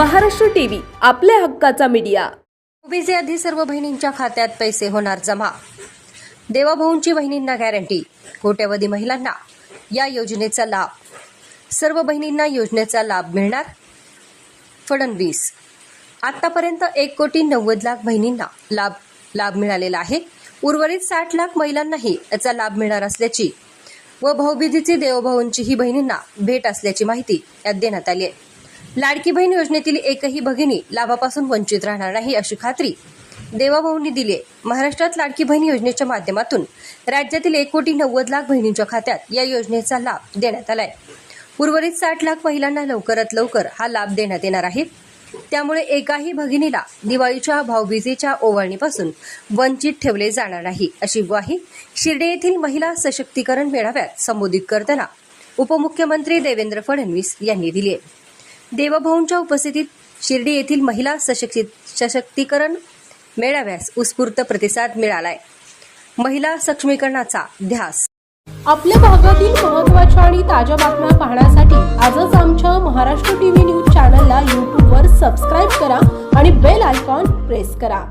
Maharashtra TV आपल्या हक्काचा media. OBC आधी सर्व बहिणींच्या खात्यात पैसे होणार जमा. देवाभाऊंची बहिणींना गॅरंटी कोट्यवधी महिलांना या योजनेचा लाभ. सर्व बहिणींना योजनेचा लाभ मिळणार. फडणवीस. आतापर्यंत एक कोटी नव्वद लाख बहिणींना लाभ लाभ मिळालेला आहे. उर्वरित साठ लाख महिलांनाही याचा लाभ मिळणार असल्याची व भाऊबीजेची देवभाऊंची ही बहिणींना भेट असल्याची माहिती यात देण्यात आली आहे. लाडकी बहीण योजनेतील एकही भगिनी लाभापासून वंचित राहणार नाही अशी खात्री देवाभाऊंनी दिली आहे. महाराष्ट्रात लाडकी बहीण योजनेच्या माध्यमातून राज्यातील एक कोटी नव्वद लाख बहिणींच्या खात्यात या योजनेचा लाभ देण्यात आलाय. उर्वरित साठ लाख महिलांना लवकरात लवकर हा लाभ देण्यात येणार आहे. त्यामुळे एकाही भगिनीला दिवाळीच्या भाऊबीजेच्या ओवाळणीपासून वंचित ठेवले जाणार नाही अशी ग्वाही शिर्डे येथील महिला सशक्तीकरण मेळाव्यात संबोधित करताना उपमुख्यमंत्री देवेंद्र फडणवीस यांनी दिली आहे. देवभाऊंच्या उपस्थितीत शिर्डी येथील महिला सशक्ती सशक्तीकरण मेळाव्यास उत्स्फूर्त प्रतिसाद मिळालाय. महिला सक्षमीकरणाचा ध्यास. आपल्या भागातील महत्त्वाच्या आणि ताज्या बातम्या पाहण्यासाठी आजच आमच्या महाराष्ट्र टीव्ही न्यूज चॅनलला यूट्यूबवर सबस्क्राईब करा आणि बेल आयकॉन प्रेस करा.